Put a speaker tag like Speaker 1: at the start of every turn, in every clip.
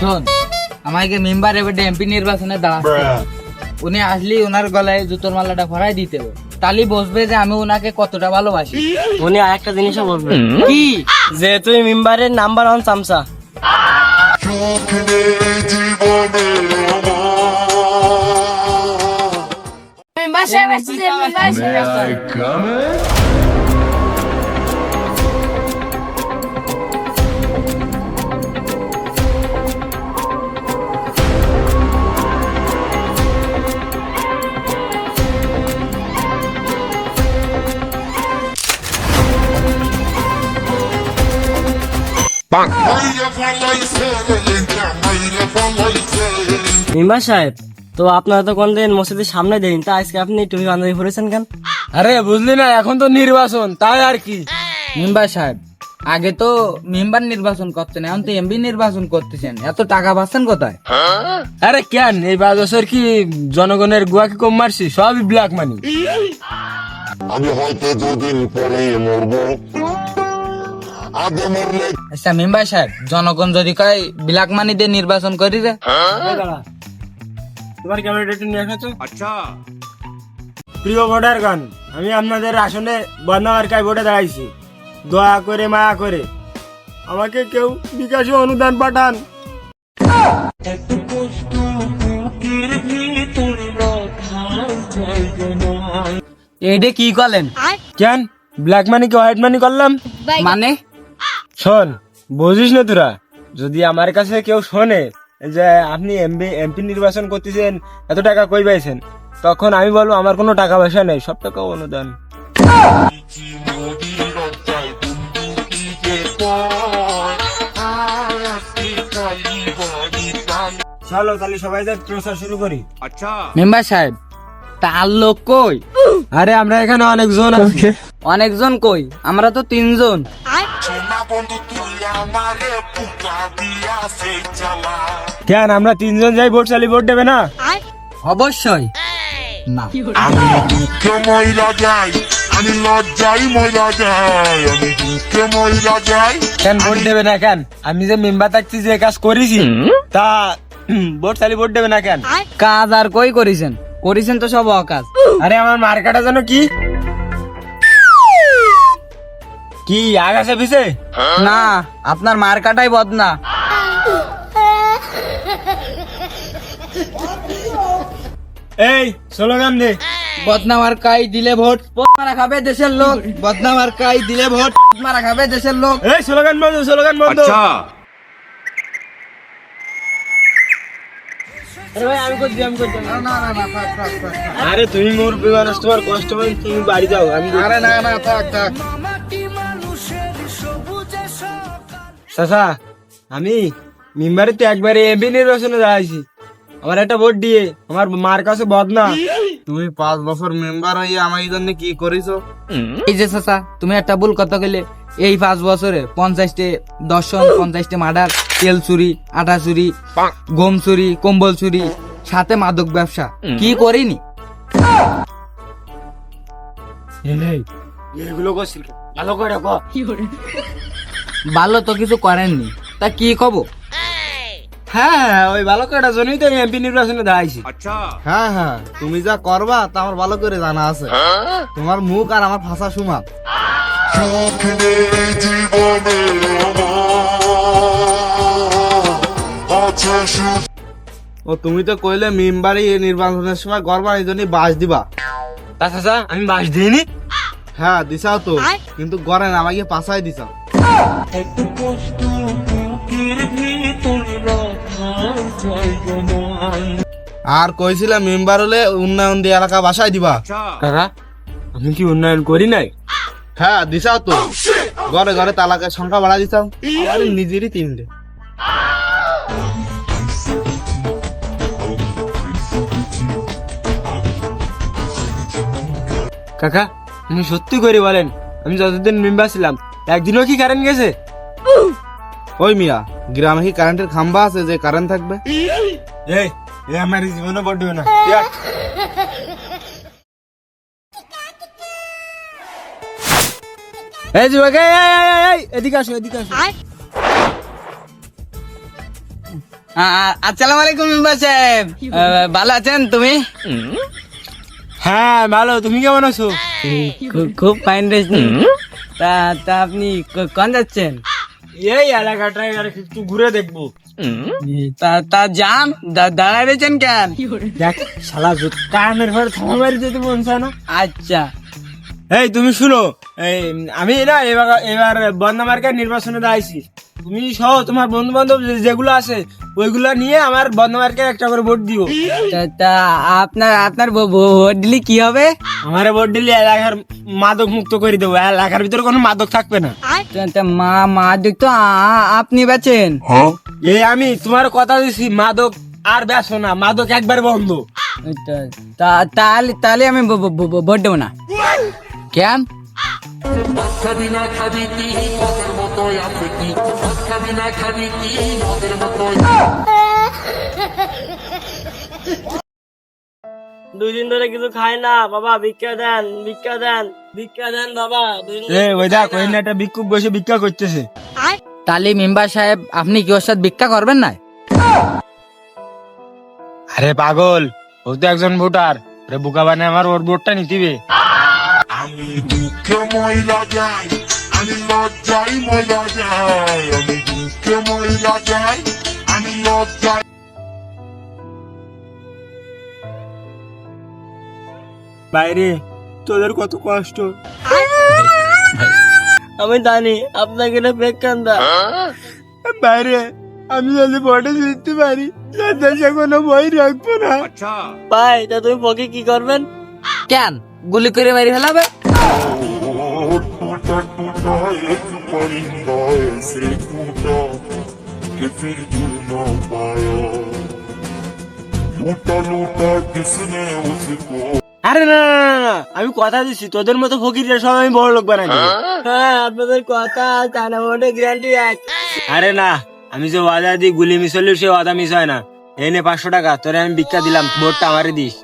Speaker 1: শোন আমাকে মেম্বার এবার এমপি নির্বাচনে দাঁড়াচ্ছে উনি আসলি ওনার গলায় জুতোর মালাটা ভরাই দিতে হবে। তালি বসবে যে আমি ওনাকে কতটা ভালোবাসি।
Speaker 2: উনি আরেকটা জিনিসও বলবেন
Speaker 1: কি?
Speaker 2: যে তুই মেম্বারের নাম্বার ওয়ান চামচা।
Speaker 3: মেম্বার সাহেব আসছে মেম্বার সাহেব
Speaker 2: সাহেব তো আপনারা তো কোনদিন মসজিদের সামনে দেন তা আজকে আপনি টুপি বান্ধবী পরেছেন কেন?
Speaker 4: আরে বুঝলি না এখন তো নির্বাচন তাই আর কি?
Speaker 1: মেম্বার সাহেব আগে তো মেম্বার নির্বাচন করতেন এখন তো এমপি নির্বাচন করতেছেন এত টাকা পাচ্ছেন কোথায়?
Speaker 4: আরে কেন? এই পাঁচ বছর কি জনগণের গুয়া কি কম মারছি? সবই ব্ল্যাক মানি
Speaker 5: আমি হয়তো দুদিন পরে মরবো। আগে মরলে
Speaker 1: আচ্ছা মেম্বার সাহেব জনগণ যদি কয় ব্ল্যাক মানি দিয়ে নির্বাচন করি রে।
Speaker 4: তোমার ক্যামেরাটা একটু নিয়ে এসেছ আচ্ছা। প্রিয় ভোটার গান আমি আপনাদের আসনে বন্ধামার্কায় ভোটে দাঁড়াইছি। দয়া করে মায়া করে। আমাকে কেউ বিকাশে অনুদান পাঠান।
Speaker 1: এইটা কি করলেন
Speaker 4: কেন? ব্ল্যাক মানি কি হোয়াইট মানি করলাম?
Speaker 1: মানে?
Speaker 4: শোন বুঝিস না তোরা? যদি আমার কাছে কেউ শোনে যে আপনি এমপি এমপি নির্বাচন করতেছেন এত টাকা কই পাইছেন? তখন আমি বলব আমার কোনো টাকা পয়সা নেই সব টাকা অনুদান। চলো তাহলে সবাই যাই প্রচার শুরু করি।
Speaker 1: মেম্বার সাহেব তার লোক কই?
Speaker 4: আরে আমরা এখানে অনেকজন আছি।
Speaker 1: অনেকজন কই? আমরা তো তিনজন।
Speaker 5: বন্ধু তুই আমারে পুকা দিয়া সে চালা
Speaker 4: কেন আমরা তিনজন যাই ভোট চালি ভোট দেবে না?
Speaker 1: অবশ্যই। না।
Speaker 5: আমি দুঃখে মহিলা যাই আমি লজ্জাই মহিলা যাই আমি দুঃখে মহিলা যাই।
Speaker 4: কেন ভোট দেবে না কেন? আমি যে মেম্বার থাকছি যে কাজ করেছি তা ভোট চালি ভোট দেবে না কেন?
Speaker 1: কাজ আর কই করিছেন? করিছেন তো সব অকাজ।
Speaker 4: আরে আমার মার্কাটা যেন কি? কি আগাছে পিছে?
Speaker 1: না আপনার মার কাটাই বদনা।
Speaker 4: এই স্লোগান দে।
Speaker 1: বদনামার কাই দিলে ভোট মারা খাবে দেশের লোক। বদনামার কাই দিলে ভোট মারা খাবে দেশের লোক।
Speaker 4: এই স্লোগান বন্ধ স্লোগান বন্ধ।
Speaker 2: করছি
Speaker 4: আরে তুমি মোর তোমার কষ্ট তুমি বাড়ি যাও আমি আরে না না থাক থাক। চাচা আমি মেম্বারে তো একবারে এমপি নির্বাচনে যাইছি আমার একটা ভোট দিয়ে আমার মার কাছে বদনা।
Speaker 6: তুমি পাঁচ বছর মেম্বার হয়ে আমার জন্য কি করেছ?
Speaker 1: এই যে চাচা তুমি একটা ভুল কথা কইলে এই পাঁচ বছরে পঞ্চাশটে দর্শন পঞ্চাশটে মার্ডার তেল চুরি আটা চুরি গম চুরি কম্বল চুরি সাথে মাদক ব্যবসা। কি করিনি?
Speaker 4: এগুলো করছিল ভালো করে কো
Speaker 1: ভালো তো কিছু করেননি। তা কি কব
Speaker 4: হ্যাঁ হ্যাঁ, ওই ভালো করার জন্যই তো এমপি নির্বাচনে দাঁড়াইছি।
Speaker 6: হ্যাঁ হ্যাঁ তুমি যা করবা তা আমার ভালো করে জানা আছে। তোমার মুখ আর আমার ভাষা
Speaker 5: সুখ
Speaker 6: ও তুমি তো কইলে মেম্বারই এই নির্বাচনের সময় গড়বা এই জন্যই বাস দিবা।
Speaker 4: তা চাচা আমি বাস দিইনি?
Speaker 6: হ্যাঁ দিছাও তো। কিন্তু গড়ে না আমাকে পাশাই দিছাও। আর কইছিলাম মেম্বার হলে উন্নয়ন দিয়ে এলাকা বাসায় দিবা।
Speaker 4: কাকা আমি কি উন্নয়ন করি নাই?
Speaker 6: হ্যাঁ দিছাও তো। ঘরে ঘরে তালাকের সংখ্যা বাড়া দিছাও। আর নিজেরই তিনটে।
Speaker 4: কাকা আপনি সত্যি করে বলেন আমি যতদিন মেম্বার ছিলাম একদিনও কি কারেন্ট গেছে?
Speaker 6: ওই মিয়া গ্রামে কি কারেন্টের খাম্বা আছে যে কারেন্ট থাকবে?
Speaker 4: এই এ আমার জীবনে বড্ড না। এই যুবক এই, এদিকে আসো এদিকে আসো।
Speaker 1: আসসালামু আলাইকুম মেম্বার সাহেব। আহ, ভালো আছেন তুমি?
Speaker 4: হ্যাঁ ভালো। তুমি কেমন আছো?
Speaker 2: খুব ফাইন রেস তা তা আপনি ক- যাচ্ছেন?
Speaker 4: এই এলাকাটায় আর একটু ঘুরে দেখব।
Speaker 1: তা তা যান দাঁড়াইছেন দাঁড়ায় রয়েছেন কেন
Speaker 4: দেখ শালা জুত কানের ঘরে থামা মারি যেতে বলছে না?
Speaker 1: আচ্ছা।
Speaker 4: এই তুমি শুনো এই আমি না এবার এবার বন্ধ মার্কেট নির্বাচনে দাঁড়াইছি। তুমি সহ তোমার বন্ধু বান্ধব যেগুলো আছে ওইগুলো নিয়ে আমার বন্ধ মার্কেট একটা করে ভোট দিও।
Speaker 1: তা- তা আপনার আপনার ভোট দিলে কি হবে?
Speaker 4: আমার ভোট দিলে এলাকার মাদক মুক্ত করে দেবো। এলাকার ভিতরে কোনো মাদক থাকবে না।
Speaker 1: তা- তা মা মা দেখতো আ- আপনি বেচেন।
Speaker 4: এই আমি তোমার কথা দিছি মাদক আর বেসো না মাদক একবার বন্ধ।
Speaker 1: তা- তা- তাহলে তাহলে আমি ভোট দেবো না। কেন?
Speaker 5: খাবি না মতোই আছে কি খাবি না খাবি কি? মদের মতোই।
Speaker 2: দুই দিন ধরে কিছু খাই না বাবা ভিক্ষা দেন ভিক্ষা দেন ভিক্ষা দেন বাবা
Speaker 4: এ ওই দেখ ওই একটা ভিক্ষুক বসে ভিক্ষা করতেছে।
Speaker 1: তাহলে মেম্বার সাহেব আপনি কি ওর সাথে ভিক্ষা করবেন না?
Speaker 4: আরে পাগল ও তো একজন ভোটার। আরে বোকা বানে আমার ওর ভোটটা নিতিবে।
Speaker 5: আমি দুঃখে মহিলা যাই। আমি লজ্জাই মহিলা যাই আমি দুঃখে মহিলা যাই আমি লজ্জাই
Speaker 4: বাইরে তোদের কত কষ্ট।
Speaker 2: আমি জানি আপনাকে না বেকান্দা
Speaker 4: বাইরে আমি যদি ভোটে জিততে পারি দেশে কোনো বই রাখব না।
Speaker 2: ভাই তা তুমি পকে কি করবেন?
Speaker 1: কেন? গুলি করে মারি ফেলাবে?
Speaker 5: Recruta tuna, ecuparimba, es recruta Que virgina para Luta, luta, que se
Speaker 4: আরে না আমি কথা দিচ্ছি তোদের মতো ফকির সব আমি বড় লোক বানাই
Speaker 2: হ্যাঁ আপনাদের কথা কানা মোটে গ্যারান্টি
Speaker 4: আরে না আমি যে ওয়াদা দিই গুলি মিস হলেও সে ওয়াদা মিস হয় না। এই নে পাঁচশো টাকা তোরে আমি ভিক্ষা দিলাম ভোটটা আমারই দিস।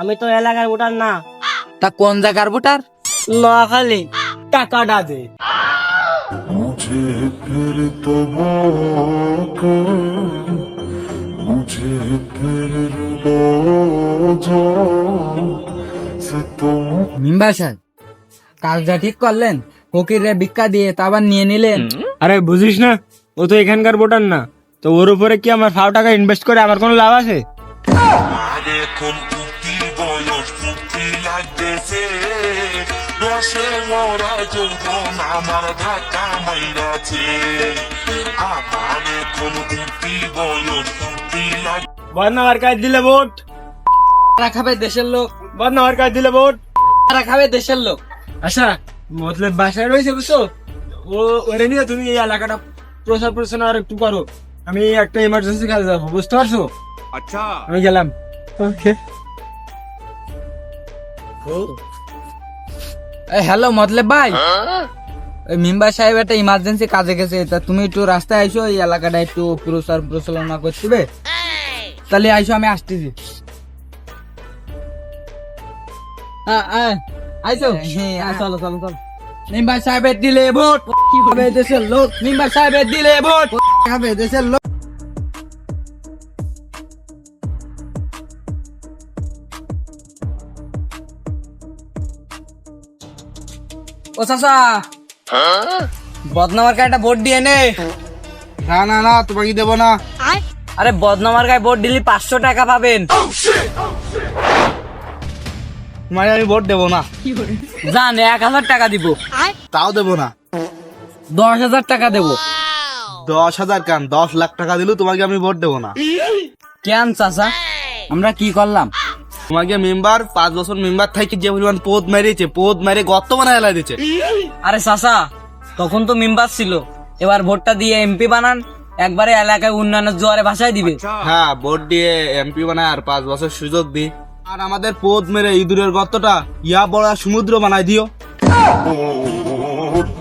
Speaker 2: আমি তো এলাকার ভোটার না।
Speaker 1: তা কোন জায়গার ভোটার?
Speaker 2: নোয়াখালী।
Speaker 4: টাকাটা দে।
Speaker 5: মুঝে ফির তোমাকে মুঝে ফির
Speaker 1: মিম্বার সাহেব কাজটা ঠিক করলেন ফকিররা ভিক্ষা দিয়ে তা আবার নিয়ে নিলেন।
Speaker 4: আরে বুঝিস না ও তো এখানকার ভোটার না। তো ওর উপরে কি আমার ফাও টাকা ইনভেস্ট করে আমার কোনো লাভ আছে?
Speaker 5: আরে কোন পুঁতি বয়স পুঁতি লাগতেছে। রসে মরা যৌবন আমার ধাক্কা মাইরাছে। আমারে কোন কুকি বয়স কুকি লাগ
Speaker 4: বদনামার কাজ দিলে ভোট।
Speaker 1: তারা খাবে দেশের লোক।
Speaker 4: কাজ দিলে ভোট।
Speaker 1: তারা খাবে দেশের লোক।
Speaker 4: আচ্ছা মতলব বাসায় রয়েছে বুঝছ? ও ওরে নিয়ে তুমি এই এলাকাটা প্রচার প্রচার আর একটু করো। আমি একটা ইমার্জেন্সি কাজে যাব বুঝতে পারছ? আচ্ছা। আমি গেলাম। ওকে।
Speaker 1: হ্যালো মতলেব ভাই। ওই মেম্বার সাহেব একটা ইমার্জেন্সি কাজে গেছে। তা তুমি একটু রাস্তায় আইসো এই এলাকাটা একটু প্রচার প্রচারণা করছিবে তাহলে আইসো আমি আসতেছি। আ, আ, আইসো। হ্যাঁ চলো চলো চলো। মেম্বার সাহেবের দিলে ভোট। খাবে দেশের লোক। মেম্বার সাহেবের দিলে ভোট। খাবে দেশের লোক। ও চাচা। বদনামার গায়ে একটা ভোট দিয়ে নে।
Speaker 6: না না না তোমাকে দেবো না।
Speaker 2: আরে বদনামার গায়ে ভোট দিলে পাঁচশো টাকা পাবেন।
Speaker 6: তোমাকে আমি ভোট দেবো না।
Speaker 1: জান এক হাজার টাকা দিব।
Speaker 6: তাও দেবো না।
Speaker 1: দশ হাজার টাকা দেবো।
Speaker 6: দশ হাজার কেন? দশ লাখ টাকা দিলেও তোমাকে আমি ভোট দেবো না।
Speaker 1: কেন চাচা? আমরা কি করলাম?
Speaker 6: তোমাকে মেম্বার পাঁচ বছর মেম্বার থেকে যে পরিমাণ পোদ মেরেছে পোদ মেরে গর্ত বানায় এলাই দিচ্ছে
Speaker 1: আরে চাচা তখন তো মেম্বার ছিল এবার ভোটটা দিয়ে এমপি বানান একবারে এলাকায় উন্নয়নের জোয়ারে ভাষায় দিবে
Speaker 6: হ্যাঁ ভোট দিয়ে এমপি বানায় আর পাঁচ বছর সুযোগ দি আর আমাদের পোদ মেরে ইঁদুরের গর্তটা ইয়া বড় সমুদ্র বানায় দিও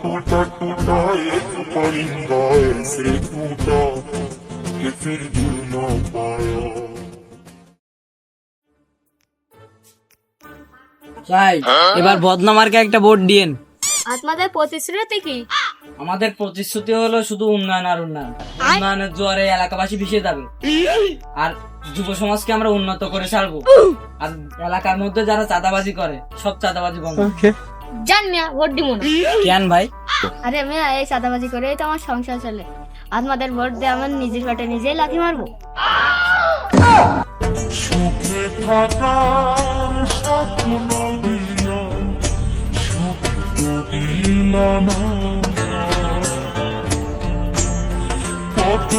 Speaker 5: टूटा टूटा एक परिंदा ऐसे टूटा कि फिर जुड़ ना पाया
Speaker 1: ভাই এবার বদনামার গায়ে একটা ভোট দিয়েন।
Speaker 3: আপনাদের প্রতিশ্রুতি কি?
Speaker 1: আমাদের প্রতিশ্রুতি হলো শুধু উন্নয়ন আর উন্নয়ন। উন্নয়নের জোয়ারে এলাকাবাসী ভেসে যাবে। আর যুব সমাজকে আমরা উন্নত করে ছাড়বো। আর এলাকার মধ্যে যারা চাঁদাবাজি করে সব চাঁদাবাজি বন্ধ।
Speaker 3: জান মিয়া ভোট দিব না।
Speaker 1: কেন ভাই?
Speaker 3: আরে মিয়া এই চাঁদাবাজি করে তো আমার সংসার চলে। আপনাদের ভোট দিয়ে আমার নিজের পেটে নিজেই লাথি মারবো।
Speaker 5: সুখে থাকার স্বপ্ন মিলনা কত